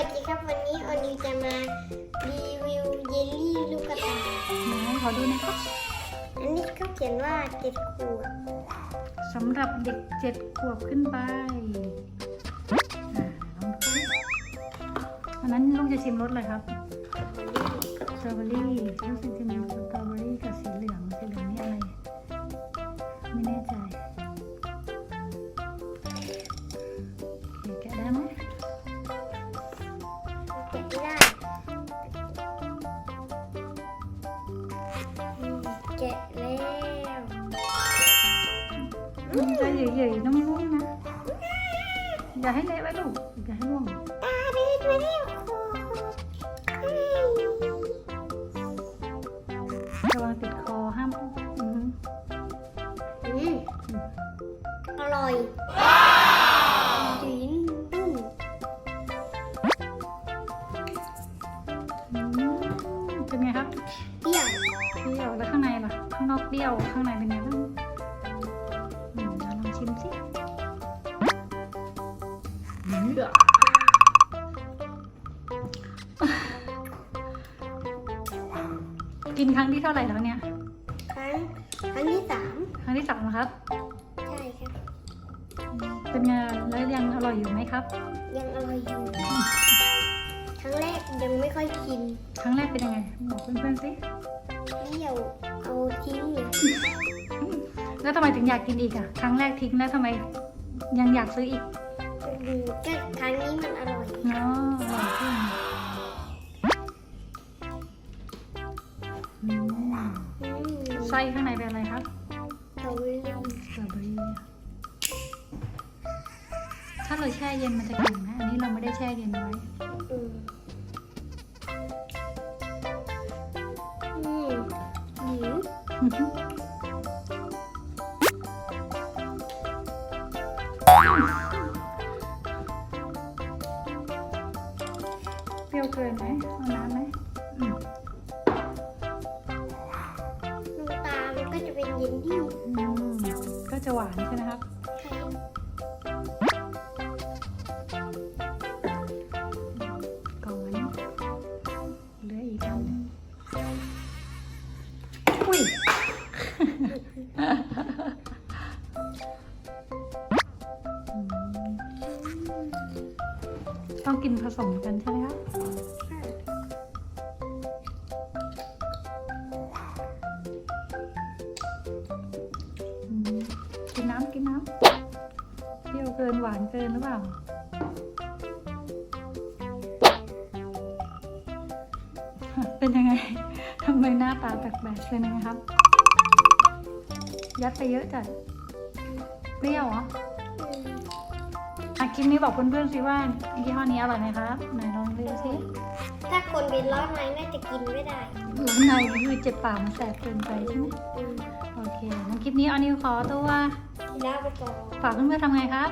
วัสดีครับวันนี้ออนิวจะมารีวิวเยลลี่ลูกกระตายไหนขอดูนะครับ อันนี้เขาเขียนว่าเจ็ดขวบสำหรับเด็กเจ็ดขวบขึ้นไปอ่าลองดูสิอันนั้นลูกจะชิมรสอะไรครับสตรอเบอรี่รู้สึกจะมีสตรอเบอรี่กับ มันจะเหยื่อยๆนุ่มๆนะ อย่าให้เละไว้ลูก อย่าให้ร่วงตาดีด้วยเนี่ยครูระวังติดคอห้ามอืมอืมอร่อยจีนตุ้มอืมเป็นไงครับ เปรี้ยว เปรี้ยว แล้วข้างในล่ะ ข้างนอกเปรี้ยว ข้างในเป็นไงบ้างอืม ลองชิมสิเลือกินครั้งที่เท่าไหร่แล้วเนี่ย ครั้งครั้งที่สามครั้งที่สามแล้วครับ ใช่ครับ เป็นไงแล้วยังอร่อยอยู่ไหมครับ ยังอร่อยอยู่ ครั้งแรกยังไม่ค่อยกิน ครั้งแรกเป็นยังไง บอกเพื่อนๆสิเปรี้ยวเอาทิ้งเลย แล้วทำไมถึงอยากกินอีกอะ ครั้งแรกทิ้งแล้วทำไมยังอยากซื้ออีกอืมก็ครั้งนี้มันอร่อยเนาะอร่อยขึ้นอืมอืมไส้ข้างในเป็นอะไรครับสตรอเบอรี่สตรอเบอรี่ ถ้าเราแช่เย็นมันจะแข็งนะอันนี้เราไม่ได้แช่เย็นไว้ อืมอืมอืม เปรี้ยวเกินไหมเอาน้ำไหมอืมน้ำตาลก็จะเป็นเยลลี่อืมก็จะหวานใช่ไหมครับ ใช่ก่อนเหลืออีกอันหนึงอุ้ยอืมต้องกินผสมกันใช่ไหมครับ นน้ำกินน้ำเปรี้ยวเกินหวานเกินหรือเปล่าเป็นยังไงทำไมหน้าตาแปลกๆเป็นยังไงครับ ยัดไปเยอะจัดเปรี้ยวเหรออืมอะคลิปนี้บอกเพื่อนๆสิว่ายี่ห้อนี้อร่อยไหมครับไหนลองดูสิถ้าคนเป็นร้อนในน่าจะกินไม่ได้ร้านในคือเจ็บปากมันแสบเกินไปใช่ไหมอืมโอเคงั้นคลิปนี้เอานิวขอตัว ลาไปก่อนฝากเพื่อนๆทำไงครับ